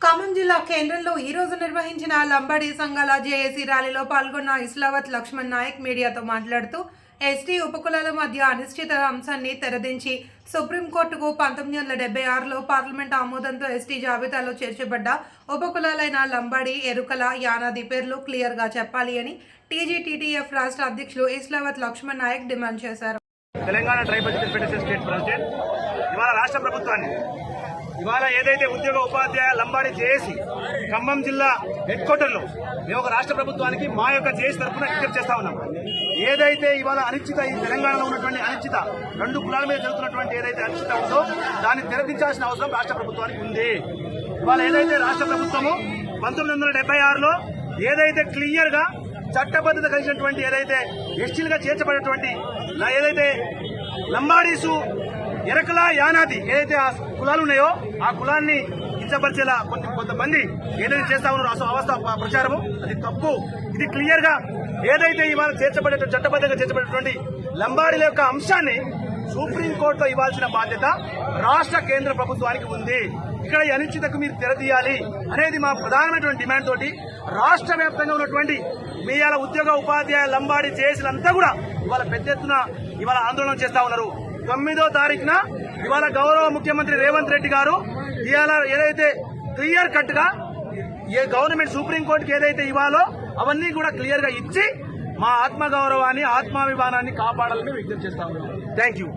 ఖమ్మం జిల్లా కేంద్రంలో ఈ రోజు నిర్వహించిన లంబాడీ సంఘాల జేఏసీ ర్యాలీలో పాల్గొన్న ఇస్లావత్ లక్ష్మణ్ నాయక్ మీడియాతో మాట్లాడుతూ ఎస్టీ ఉపకులాల మధ్య అనిశ్చిత అంశాన్ని తెరదించి సుప్రీంకోర్టుకు పంతొమ్మిది వందల డెబ్బై ఆరులో పార్లమెంట్ ఆమోదంతో ఎస్టీ జాబితాలో చేర్చబడ్డ ఉపకులాలైన లంబాడి ఎరుకల యానాది పేర్లు క్లియర్గా చెప్పాలి అని టీజీటీటీఎఫ్ రాష్ట్ర అధ్యక్షులు ఇస్లావత్ లక్ష్మణ్ నాయక్ డిమాండ్ చేశారు. తెలంగాణ ట్రైబల్ స్టేట్ ప్రెసిడెంట్ ఇవాళ రాష్ట్ర ప్రభుత్వాన్ని ఇవాళ ఏదైతే ఉద్యోగ ఉపాధ్యాయ లంబాడి జేఏసీ ఖమ్మం జిల్లా హెడ్ క్వార్టర్లో మేము ఒక రాష్ట్ర ప్రభుత్వానికి మా యొక్క జేఏసీ తరఫున విజ్ఞప్తి చేస్తా ఉన్నాం. ఏదైతే ఇవాళ అనిశ్చిత ఈ తెలంగాణలో ఉన్నటువంటి అనిశ్చిత రెండు కులాల మీద జరుగుతున్నటువంటి ఏదైతే అనిశ్చిత ఉందో దాన్ని తెరదించాల్సిన అవసరం రాష్ట్ర ప్రభుత్వానికి ఉంది. ఇవాళ ఏదైతే రాష్ట్ర ప్రభుత్వము పంతొమ్మిది వందల డెబ్బై ఆరులో ఏదైతే క్లియర్గా చట్టబద్ధత కలిగినటువంటి ఏదైతే ఎస్టీలుగా చేర్చబడినటువంటి ఏదైతే లంబాడీసు ఎరకల యానాది ఏదైతే ఆ కులాలు ఉన్నాయో ఆ కులాన్ని కించపరిచేలా కొంత కొంతమంది ఏదైతే చేస్తా ఉన్నారో అవస్థ ప్రచారము అది తప్పు. ఇది క్లియర్గా ఏదైతే ఇవాళ చేర్చబడే చట్టబద్ధంగా చేర్చబడేటువంటి లంబాడీల యొక్క అంశాన్ని సుప్రీంకోర్టులో ఇవ్వాల్సిన బాధ్యత రాష్ట్ర కేంద్ర ప్రభుత్వానికి ఉంది. ఇక్కడ ఈ అనిశ్చితకు మీరు తెరదీయాలి అనేది మా ప్రధానమైనటువంటి డిమాండ్ తోటి రాష్ట్ర వ్యాప్తంగా ఉన్నటువంటి మీ ఉద్యోగ ఉపాధ్యాయ లంబాడి చేసినంతా కూడా ఇవాళ పెద్ద ఎత్తున ఇవాళ ఆందోళన చేస్తా ఉన్నారు. తొమ్మిదో తారీఖున ఇవాళ గౌరవ ముఖ్యమంత్రి రేవంత్ రెడ్డి గారు ఇవాళ ఏదైతే క్లియర్ కట్గా ఏ గవర్నమెంట్ సుప్రీంకోర్టుకి ఏదైతే ఇవ్వాలో అవన్నీ కూడా క్లియర్గా ఇచ్చి మా ఆత్మగౌరవాన్ని ఆత్మాభిమానాన్ని కాపాడాలని విజ్ఞప్తి చేస్తాము థ్యాంక్ యూ